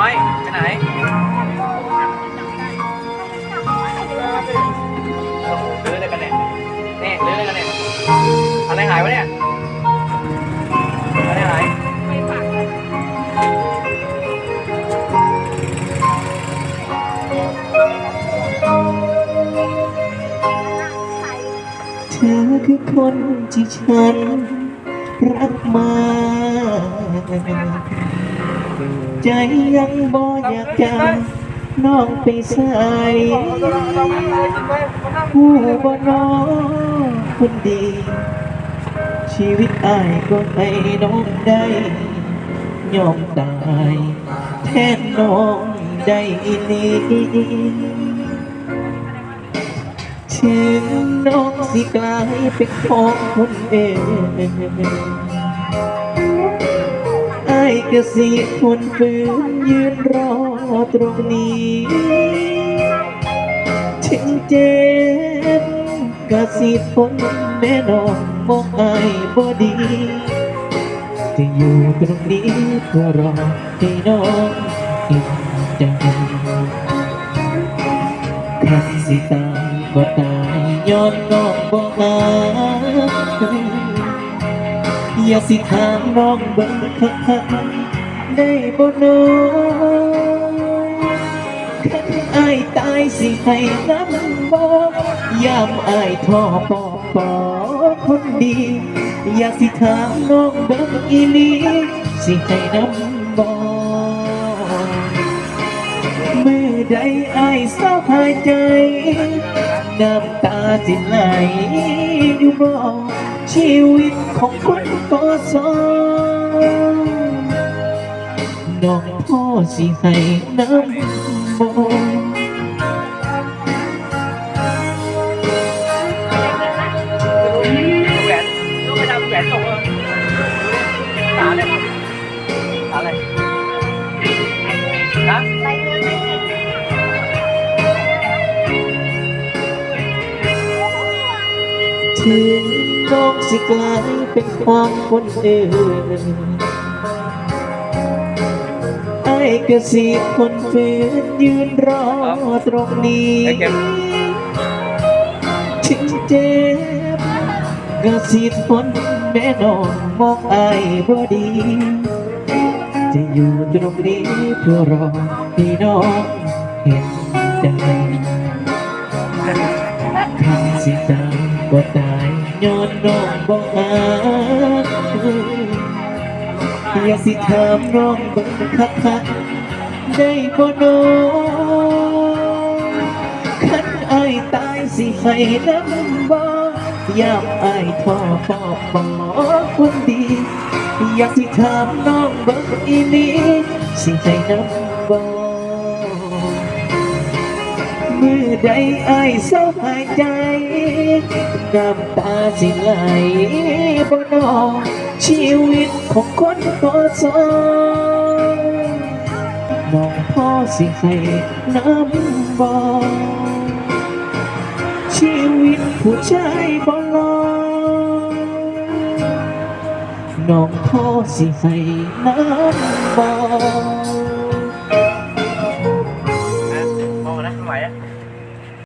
น้อยไปไหนโอ้โหลื้อเลยกันเนี่ยนี่ลื้อเลยกันเนี่ยอะไรหายวะเนี่ยอะไรหายเธอคือคนที่ฉันรักมา ใจยังบ่อยากจำน้องไปใส่ผู้บ่น้องคนดี ชีวิตอายก็ให้น้องได้ยอมตายแทนน้องได้นี้ถึงน้องสิกลายเป็นของคนเอง กสิทนฝืนยืนรอตรงนี้ ถึงเจ็บกสิทนแน่นอนมองอายบ่ดีจะอยู่ตรงนี้เพื่อรอให้น้องอิ่มใจคันสิตายก็ตายย้อนน้องบ่มาอย่าสิถามน้องเบิ่งคัก ได้บ่น้องคันอายตายสิให้น้ำบ่ยามอายท้อปอปอคนดี อยากสิถามน้องเบิ่งอีหลีสิให้น้ำบ่มือใดไอ้ายเศร้าหายใจ น้ำตาสิไหลอยู่บ่ชีวิตของคนก็สอง ดอกพ่อสิให้น้ำบ่ถึงน้องสิกลายเป็นความคนอื่ม อ้ายก็สิคนฝืนยืนรอตรงนี้ไอ้เข็มถึงเจ็บก็สิทนแน่นอนมองอายบ่ดี จะอยู่ตรงนี้เพื่อรอให้น้องเห็นใจคำสิตายก็ตายย้อนน้องบ่อา อย่าสิถามน้องเบิ่งคักๆได้บ่น้องคันอายตายสิให้น้ำบ่ยามอายท้อปอบปอคนดี อยากสิถามน้องเบิ่งอีนี้สิให้น้ำบ่มือใดอายเศร้าหายใจ น้ำตาสิไหลบ่นอชีวิตของคนก็สองน้องพ่อสิให้น้ำบ่ชีวิตผู้ชายบ่ลองน้องพ่อสิให้น้ำบ่